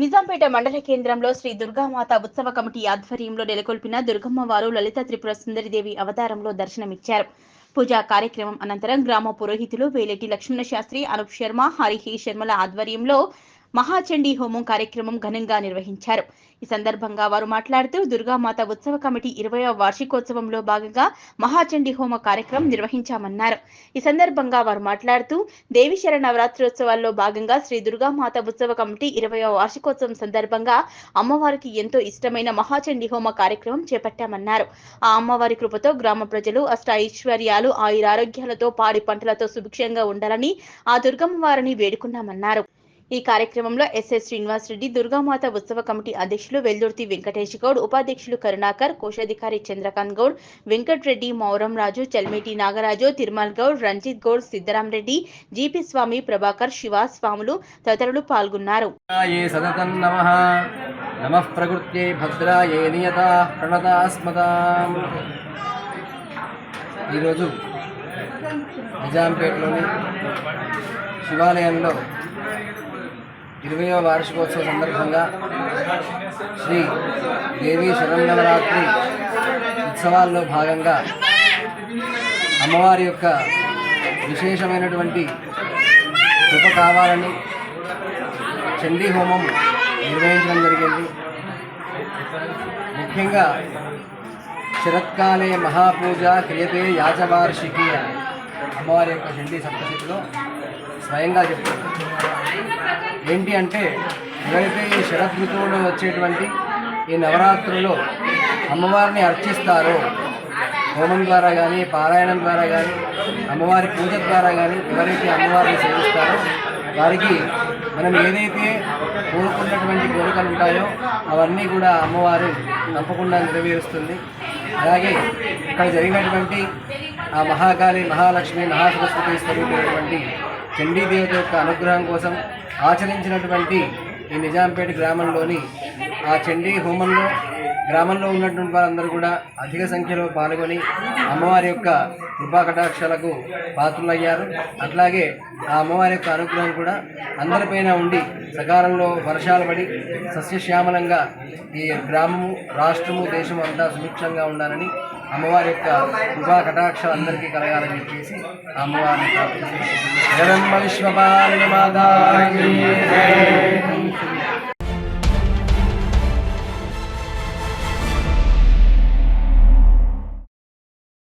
నిజాంపేట మండల కేంద్రంలో శ్రీ దుర్గామాత ఉత్సవ కమిటీ ఆధ్వర్యంలో నెలకొల్పిన దుర్గమ్మ వారు లలిత త్రిపుర సుందరిదేవి అవతారంలో దర్శనమిచ్చారు. పూజా కార్యక్రమం అనంతరం గ్రామ పురోహితులు వేలేటి లక్ష్మణ శాస్త్రి అనూప్ శర్మ హరిహి శర్మల ఆధ్వర్యంలో మహాచండీ హోమం కార్యక్రమం ఘనంగా నిర్వహించారు. ఈ సందర్భంగా వారు మాట్లాడుతూ దుర్గామాత ఉత్సవ కమిటీ ఇరవయవ వార్షికోత్సవంలో భాగంగా మహాచండీ హోమ కార్యక్రమం నిర్వహించామన్నారు. ఈ సందర్భంగా వారు మాట్లాడుతూ దేవిశర నవరాత్రోత్సవాల్లో భాగంగా శ్రీ దుర్గామాత ఉత్సవ కమిటీ ఇరవయవ వార్షికోత్సవం సందర్భంగా అమ్మవారికి ఎంతో ఇష్టమైన మహాచండీ హోమ కార్యక్రమం చేపట్టామన్నారు. ఆ అమ్మవారి కృపతో గ్రామ ప్రజలు అష్ట ఐశ్వర్యాలు ఆయురారోగ్యాలతో పాడి పంటలతో సుభిక్షంగా ఉండాలని ఆ దుర్గమ్మ వారిని వేడుకున్నామన్నారు. ఈ కార్యక్రమంలో ఎస్ఎస్ శ్రీనివాస్ రెడ్డి దుర్గామాత ఉత్సవ కమిటీ అధ్యక్షులు వెల్దుర్తి వెంకటేష్ గౌడ్ ఉపాధ్యక్షులు కరుణాకర్ కోశాధికారి చంద్రకాంత్ గౌడ్ వెంకట్రెడ్డి మౌరం రాజు చల్మేటి నాగరాజు తిరుమల్ గౌడ్ రంజిత్ గౌడ్ సిద్ధరామరెడ్డి జీపీ స్వామి ప్రభాకర్ శివ స్వాములు తదితరులు పాల్గొన్నారు. ఈరోజు నిజాంపేటలోని శివాలయంలో ఇరవయవ వార్షికోత్సవ సందర్భంగా శ్రీ దేవి శరన్నవరాత్రి ఉత్సవాల్లో భాగంగా అమ్మవారి యొక్క విశేషమైనటువంటి కృప కావాలని చండీ హోమం నిర్వహించడం జరిగింది. ముఖ్యంగా శరత్కాలే మహాపూజ క్రియతే యాచవార్షికి అని అమ్మవారి యొక్క చండీ సప్తశతిలో స్వయంగా చెప్తారు ఏంటి అంటే ఎవరైతే ఈ శరత్ ఋతువులో వచ్చేటువంటి ఈ నవరాత్రులలో అమ్మవారిని అర్చిస్తారో హోమం ద్వారా కానీ పారాయణం ద్వారా కానీ అమ్మవారి పూజ ద్వారా కానీ ఎవరైతే అమ్మవారిని సేవిస్తారో వారికి మనం ఏదైతే కోరుకున్నటువంటి కోరికలు ఉంటాయో అవన్నీ కూడా అమ్మవారు తప్పకుండా నెరవేరుస్తుంది. అలాగే ఇక్కడ జరిగినటువంటి ఆ మహాకాళి మహాలక్ష్మి మహాసరస్వతి స్వరూపమైనటువంటి చండీదేవత యొక్క అనుగ్రహం కోసం ఆచరించినటువంటి ఈ నిజాంపేట గ్రామంలోని ఆ చండీ హోమంలో గ్రామంలో ఉన్నటువంటి వారందరూ కూడా అధిక సంఖ్యలో పాల్గొని అమ్మవారి యొక్క కృపా కటాక్షాలకు పాత్రులయ్యారు అట్లాగే ఆ అమ్మవారి యొక్క అనుగ్రహం కూడా అందరిపైన ఉండి సకాలంలో వర్షాలు పడి సస్యశ్యామలంగా ఈ గ్రామము రాష్ట్రము దేశము అంతా సుభిక్షంగా ఉండాలని అమ్మవారి యొక్క కృపా కటాక్షాలు అందరికీ కలగాలని చెప్పేసి ఆ అమ్మవారిని ప్రార్థిస్తున్నాను. జగన్మ విశ్వపాలిని